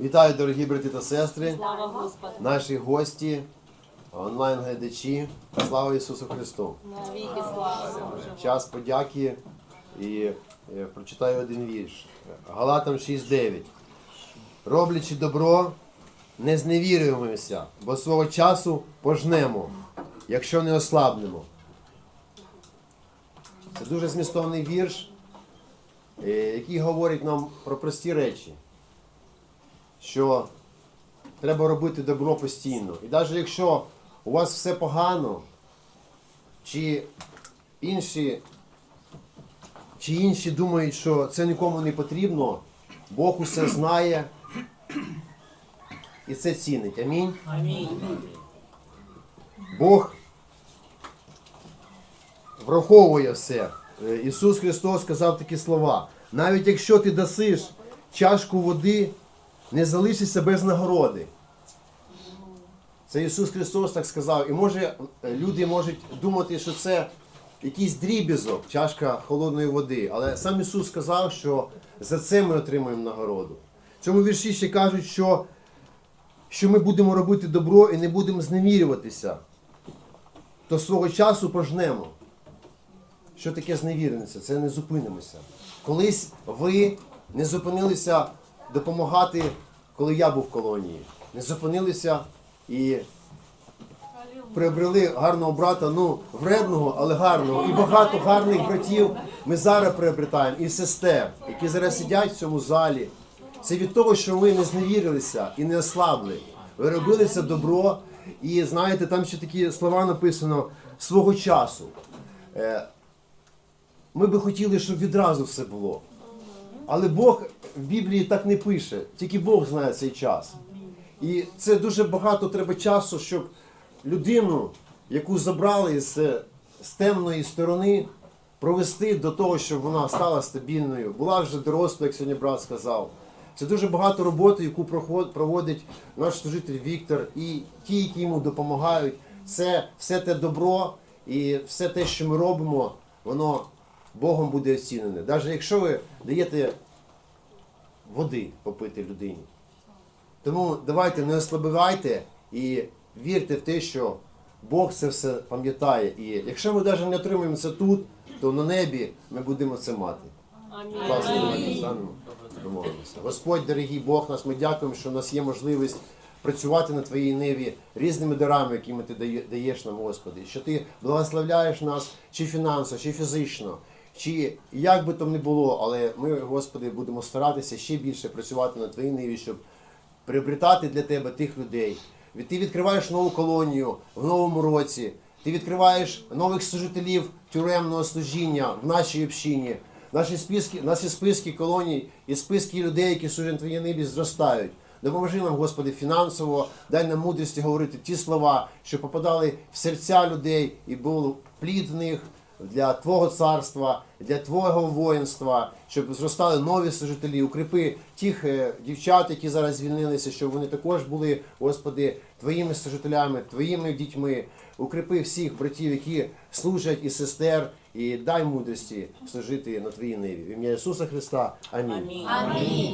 Вітаю, дорогі брати та сестри, Слава Господу! наші гості, онлайн-глядачі. Слава Ісусу Христу! Навіки слава Час подяки і е, прочитаю один вірш. Галатам 6.9. Роблячи добро, не зневірюємося, бо свого часу пожнемо, якщо не ослабнемо. Це дуже змістовний вірш, е, який говорить нам про прості речі, що треба робити добро постійно. І навіть якщо у вас все погано, чи інші, чи інші думають, що це нікому не потрібно, Бог усе знає і це цінить. Амінь. Амінь. Бог враховує все. Е, Ісус Христос сказав такі слова. Навіть якщо ти дасиш чашку води, не залишишся без нагороди. Це Ісус Христос так сказав. І може е, люди можуть думати, що це якийсь дрібізок, чашка холодної води. Але сам Ісус сказав, що за це ми отримуємо нагороду. В цьому вірші ще кажуть, що, що ми будемо робити добро і не будемо знемірюватися то свого часу пожнемо. Що таке зневіреність? Це не зупинимося. Колись ви не зупинилися допомагати, коли я був в колонії. Не зупинилися і приобрели гарного брата, ну, вредного, але гарного. І багато гарних братів ми зараз приобретаємо, і сестер, які зараз сидять в цьому залі. Це від того, що ви не зневірилися і не ослабли. Ви робили це добро, і знаєте, там ще такі слова написано свого часу. Е, Ми би хотіли, щоб відразу все було. Але Бог в Біблії так не пише, тільки Бог знає цей час. І це дуже багато треба часу, щоб людину, яку забрали з, з темної сторони, провести до того, щоб вона стала стабільною, була вже дорослою, як сьогодні брат сказав. Це дуже багато роботи, яку проводить наш служитель Віктор, і ті, які йому допомагають. Це все те добро і все те, що ми робимо, воно Богом буде оцінене. Навіть якщо ви даєте води попити людині. Тому давайте не ослабивайте і вірте в те, що Бог це все пам'ятає. І якщо ми навіть не отримаємо це тут, то на небі ми будемо це мати. Домовимося. Господь, дорогий Бог наш, ми дякуємо, що у нас є можливість працювати на Твоїй ниві різними дарами, якими ти дає- даєш нам, Господи, що ти благословляєш нас чи фінансово, чи фізично, чи як би там не було, але ми, Господи, будемо старатися ще більше працювати на Твоїй ниві, щоб приобретати для тебе тих людей. Ти відкриваєш нову колонію в новому році. Ти відкриваєш нових служителів тюремного служіння в нашій общині. Наші списки, наші списки колоній і списки людей, які служать твоїй небі, зростають. Допоможи нам, Господи, фінансово, дай нам мудрості говорити ті слова, що попадали в серця людей і був плід в них для Твого царства, для Твого воїнства, щоб зростали нові служителі, укріпи тих е, дівчат, які зараз звільнилися, щоб вони також були, Господи, Твоїми служителями, Твоїми дітьми. Укріпи всіх братів, які служать і сестер, і дай мудрості служити на Твоїй ниві. В ім'я Ісуса Христа. Амінь. Амінь.